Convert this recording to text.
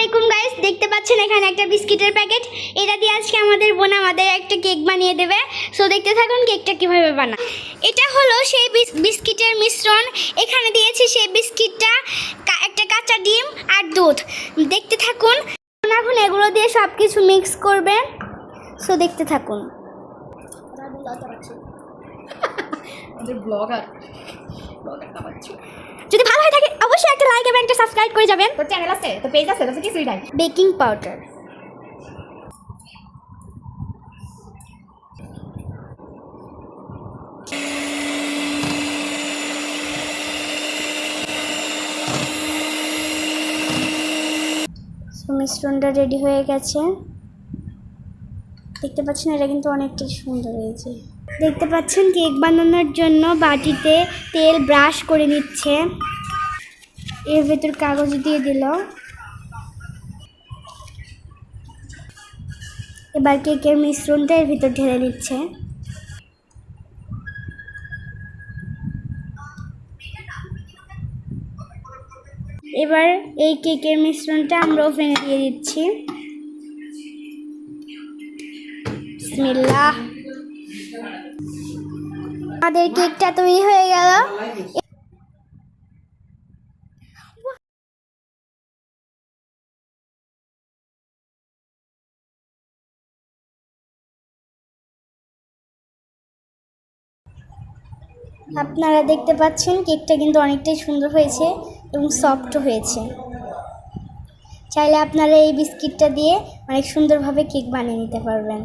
আলাইকুম গাইস দেখতে পাচ্ছেন এখানে একটা বিস্কিটের প্যাকেট। এটা দিয়ে আজকে আমাদের বোন আমাদের একটা কেক বানিয়ে দেবে। সো দেখতে থাকুন কেকটা কীভাবে বানা এটা হলো সেই বিস- বিস্কিটের মিশ্রণ। এখানে দিয়েছি সেই বিস্কিটটা একটা কাঁচা ডিম আর দুধ। দেখতে থাকুন। এখন এগুলো দিয়ে সব কিছু মিক্স করবেন সো দেখতে থাকুন। যদি ভালো হয়ে থাকে অবশ্যই একটা লাইক এবং একটা সাবস্ক্রাইব করে যাবেন। তোর চ্যানেল আছে? তো পেজ আছে? তো কিছুই নাই। বেকিং পাউডার মিশ্রণটা রেডি হয়ে গেছে। দেখতে পাচ্ছেন এটা কিন্তু অনেকটাই সুন্দর হয়েছে। দেখতে পাচ্ছেন কেক বানানোর জন্য বাটিতে তেল ব্রাশ করে নিচ্ছে। এর ভেতর কাগজ দিয়ে দিল। এবার কেকের মিশ্রণটা এর ভিতর ঢেলে দিচ্ছে এবার এই কেকের মিশ্রণটা আমরা ওভেনে দিয়ে দিচ্ছি। আমাদের কেকটা তৈরি হয়ে গেল। আপনারা দেখতে পাচ্ছেন কেকটা কিন্তু অনেকটাই সুন্দর হয়েছে এবং সফট হয়েছে। চাইলে আপনারা এই বিস্কিটটা দিয়ে অনেক সুন্দরভাবে কেক বানিয়ে নিতে পারবেন।